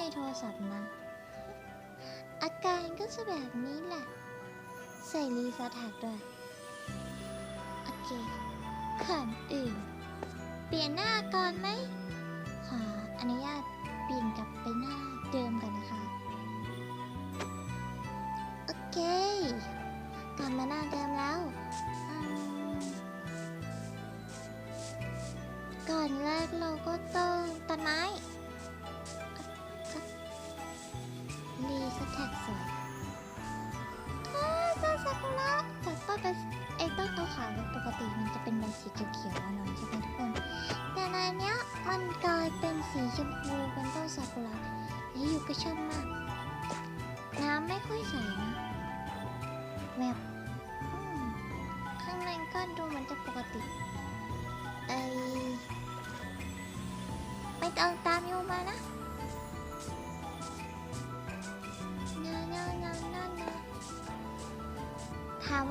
ในโทรศัพท์นะ อาการก็จะแบบนี้แหละ ใส่รีสแท็กด้วย โอเคก่อนอื่น เปลี่ยนหน้าก่อนไหม ขออนุญาตเปลี่ยนกลับไปหน้าเดิมกันนะคะ โอเค กลับมาหน้าเดิมแล้ว ก่อนแรกเราก็ต้องตัดไม้ รีสแ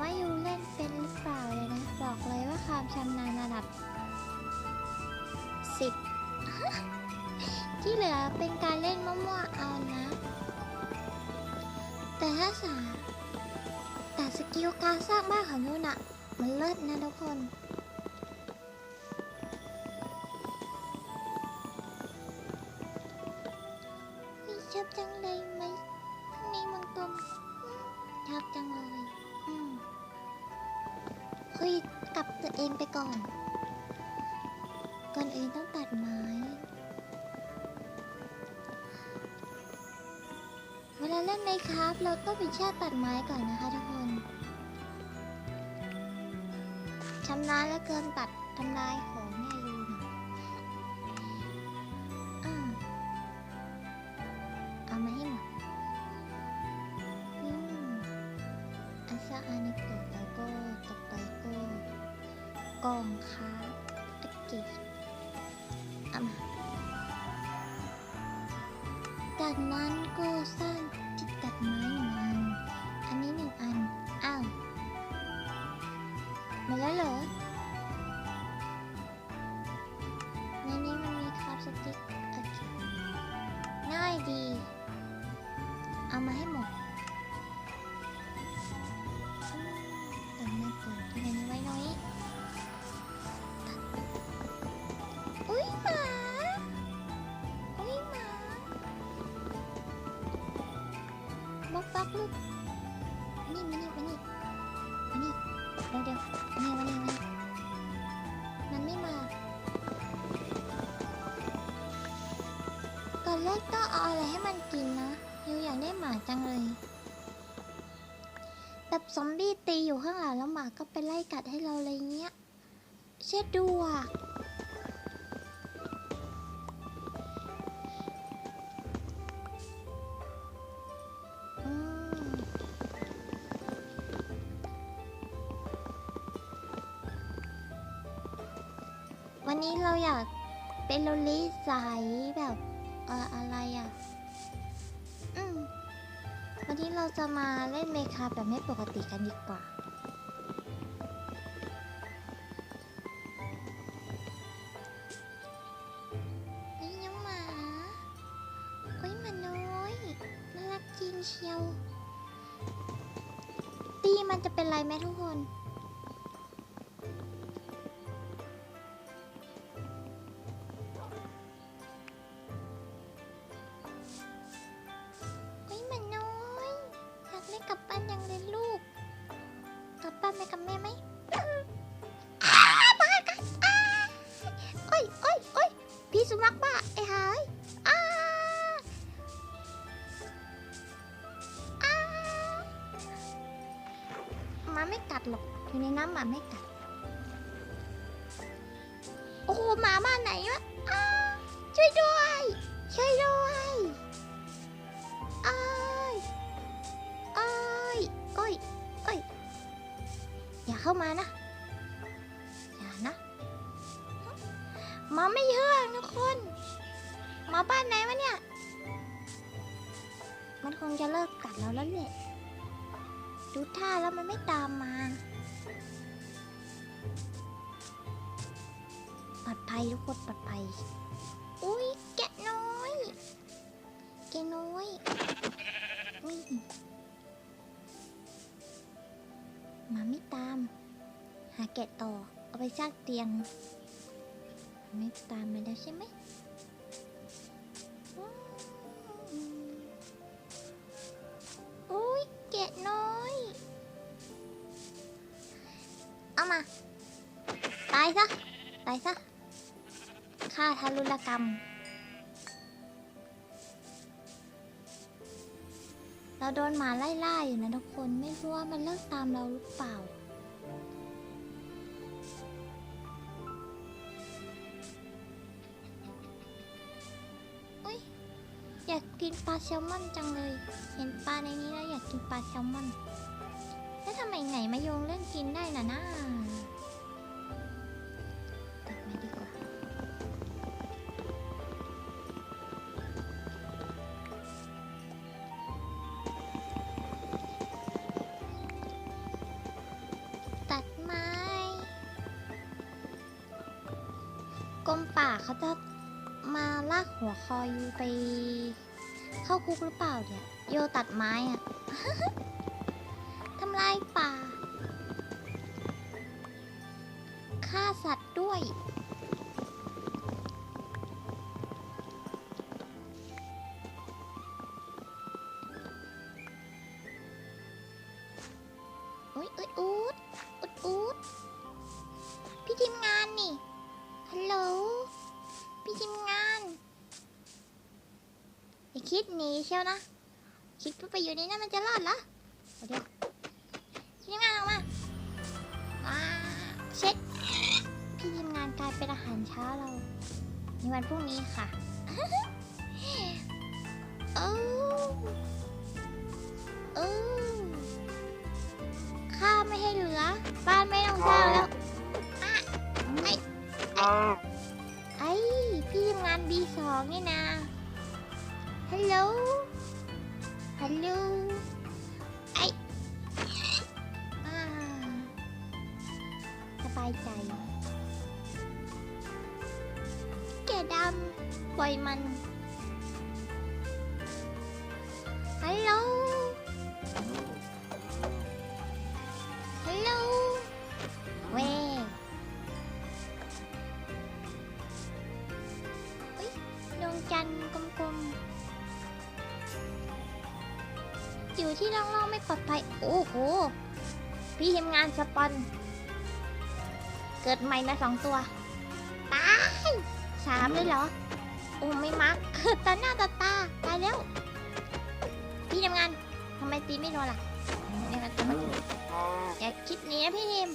ว่ายูเล่นเป็นหรือเปล่าเลยนะ บอกเลยว่าความชำนาญระดับสิบที่เหลือเป็นการเล่นมั่วๆเอานะ แต่ถ้าสาแต่สกิลการสร้างบ้านของยูน่ะ มันเลิศนะทุกคนนี่ชอบจังเลยไหมข้างในมังตมชอบจังเลย คุยกับตัวเองไปก่อน ก่อนอื่นต้องตัดไม้ เวลาเล่นในคราฟเราต้องเป็นชาติตัดไม้ก่อนนะคะทุกคนชำนาญและเกินตัดทำลายของ ลูกนี่มานี่มานี่มานี่เดี๋ยวเดี๋ยวมานี่มานี่มานี่มันไม่มาก่อนแรกก็เอาอะไรให้มันกินนะยูอยากได้หมาจังเลยแบบซอมบี้ตีอยู่ข้างหลังแล้วหมาก็ไปไล่กัดให้เราเลยเงี้ย เช็ดดูอะ นนี้เราอยากเป็นโลลิสายแบบเอ่ออะไรอะ อืมวันนี้เราจะมาเล่นเมคาแบบไม่ปกติกันดีกว่า นี่น้องหมาโอ้ยหมาน้อยน่ารักจริงเชียว ตีมันจะเป็นไรไหมทุกคน ลับปั้นยังเลยลูก กลับบ้านไปกับแม่ไหมอ้าบ้ากันอ้าโอ้ยโอ้ยโอ้ยพี่สุนัขบ้าไอ้หายอ้าอ้าหมาไม่กัดหรอก อยู่ในน้ำหมาไม่กัด ปลอดภัยทุกคนปลอดภัย อุ้ยแกะน้อยน้อยอุ้ยมาไม่ตาม หาแกะต่อ เอาไปสร้างเตียง ไม่ตามมาแล้วใช่ไหมอุ้ยแกะน้อย เอามา ตายซะ ตายซะ ฆ่าทารุณกรรม เราโดนหมาไล่ล่าอยู่นะทุกคนไม่รู้ว่ามันเลิกตามเราหรือเปล่า อุ๊ยอยากกินปลาแซลมอนจังเลย เห็นปลาในนี้แล้วอยากกินปลาแซลมอน แล้วทำไมไหนมายงเรื่องกินได้น่ะนะตั กรมป่าเขาจะมาลากหัวคอยูไป เข้าคุกหรือเปล่าเนี่ย โยตัดไม้อะทำลายป่า ฆ่าสัตว์ด้วย เชียวนะ คิดว่าไปอยู่ในนั้นมันจะรอดเหรอเอาเดี๋ยวพี่ทีมงานออกมาว้าเช็ดพี่ทีมงานกลายเป็นอาหารเช้าเรา ในวันพรุ่งนี้ค่ะโอ้โอ้ข้าวไม่ให้เหลือ บ้านไม่ต้องสร้างแล้วอะไอ้ไอ้พี่ทำงาน B2 นี่นะ ฮัลโหลฮัลโหลไอ้ องๆไปลอดภัยโอ้โห พี่ทีมงานสปอน เกิดใหม่มาสองตัว ตายสามเลยเหรอ โอ้ไม่มักเกิดตาหน้าตาตา ตายแล้ว พี่ทำงานทำไมตีไม่โดนล่ะเนี่ยมันตัวมันอย่าคิดหนีนะพี่ทีม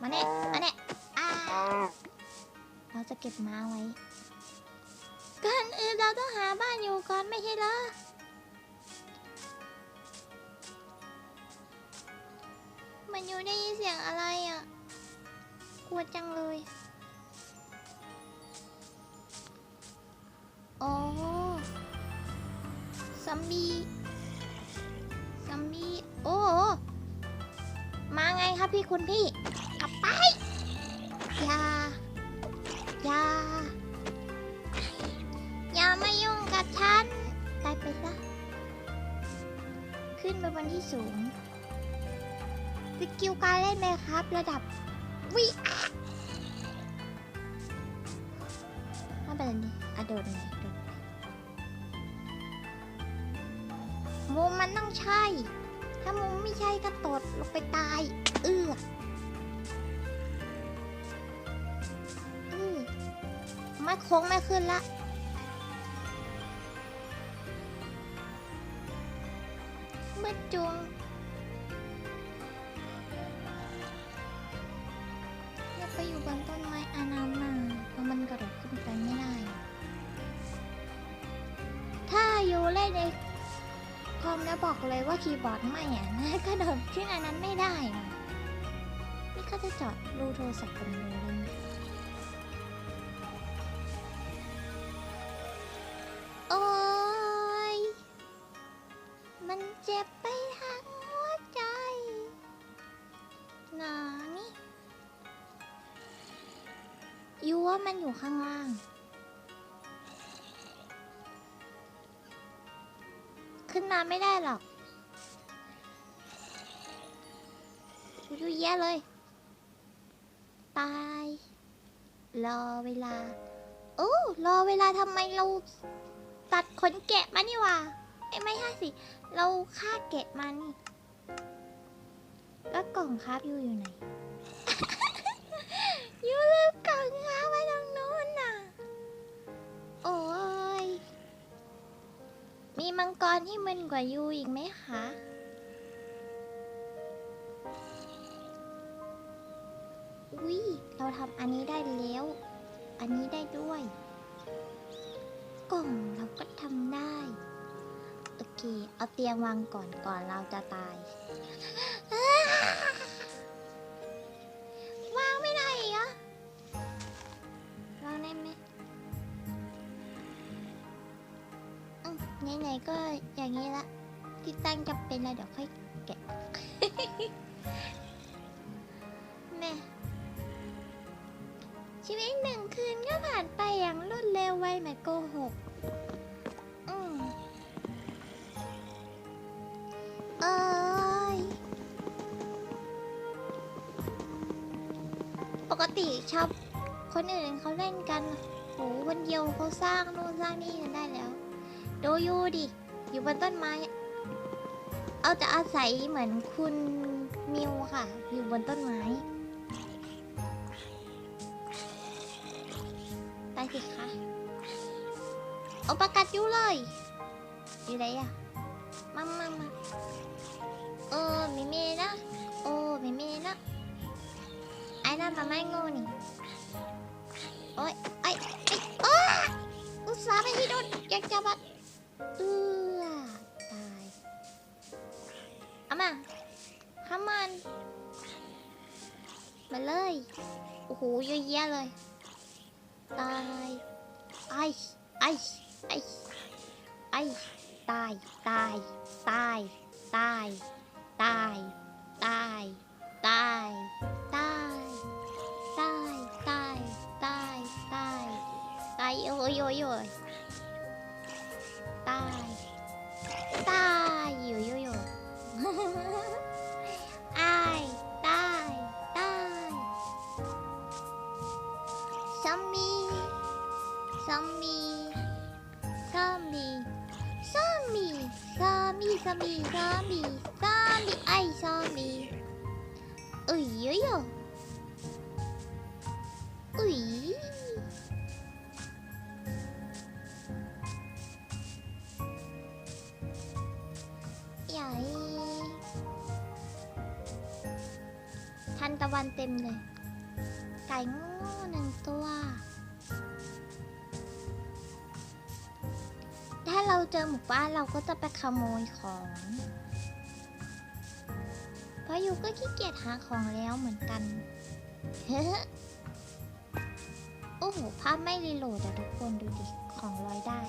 มาเน่มาเน่อ่าเราจะเก็บม้าไว้ก่อนอื่นเราต้องหาบ้านอยู่ก่อนไม่ใช่เหรอ มันอยู่ได้ยินเสียงอะไรอะ กลัวจังเลย โอ้ซัมบี้ซัมบี้ โอ้ มาไงครับพี่คุณพี่ กลับไป อย่า อย่า อย่ามายุ่งกับฉัน ตายไปซะ ขึ้นไปบนที่สูง สกิลการเล่นไหมครับ ระดับวิไม่เป็นไรดิอะโดดหน่อยโดดมุมมันต้องใช่ ถ้ามุมไม่ใช่ก็ตดลงไปตาย เอื้ออือไม่โค้งไม่ขึ้นละมืดจุง คอมแล้วบอกเลยว่าคีย์บอร์ดไม่อะนะกระโดดขึ้นอันนั้นไม่ได้นะนี่ก็จะเจอดรูโทรศัพท์เป็นรูเล่นโอ้ยมันเจ็บไปทั้งหัวใจนานี่ยูว่ามันอยู่ข้างล่าง นมาไม่ได้หรอกดูแย่เลย ตาย รอเวลา โอ้รอเวลาทำไมเรา ตัดขนแกะมานี่ว่าเอ้ไม่ใช่สิ เราฆ่าแกะมานี่แล้วกล่องคราบยูอยู่ไหนยูลืมกล่องคราบไว้ตรงโน้นน่ะ โอ้ มีมังกรที่มึนกว่ายูอีกไหมคะ อุ้ยเราทำอันนี้ได้แล้ว อันนี้ได้ด้วย กล่องเราก็ทำได้ โอเค เอาเตียงวางก่อนก่อนเราจะตาย ไหนๆก็อย่างนี้ละที่ตั้งจะเป็นแล้วเดี๋ยวค่อยแกะ แม่ชีวิตหนึ่งคืนก็ผ่านไปอย่างรวดเร็วไวแม่โกหกอืมเอ้ยปกติชอบคนอื่นเขาเล่นกันโหคนเดียวเขาสร้างนู่นสร้างนี่กันได้แล้ว ดูอยูดิ อยู่บนต้นไม้ เอาจะอาศัยเหมือนคุณมิวค่ะ อยู่บนต้นไม้ ไปสิคะ เอาประกัดอยู่เลย อยู่ไหนอะมามามาเออไม่มีนะ โอ้ไม่มีนะ ไอ้นั่นมันไม่โง่นี่ โอ้ยไอ้ไอ้อ้าอุตส่าห์ไปที่โดนอยากจะบัด เอื้อตายเอามาข้ามัน มาเลย โอ้โหเยอะแยะเลย ตาย ไอ้ไอ้ไอ้ไอ้ตาย ตาย ตาย ตาย ตาย ตาย ตาย ตาย ตาย ตาย ตาย ตาย ตายโอ้ยโอ้ยโอ้ย ซอมบี้ซอมบี้ซอมบี้ซอมบี้ซอม ไก่งูหนึ่งตัว ถ้าเราเจอหมู่บ้านเราก็จะไปขโมยของ เพราะยูก็ขี้เกียจหาของแล้วเหมือนกันโอ้โห ภาพไม่รีโหลดอะทุกคนดูดิ ของลอยได้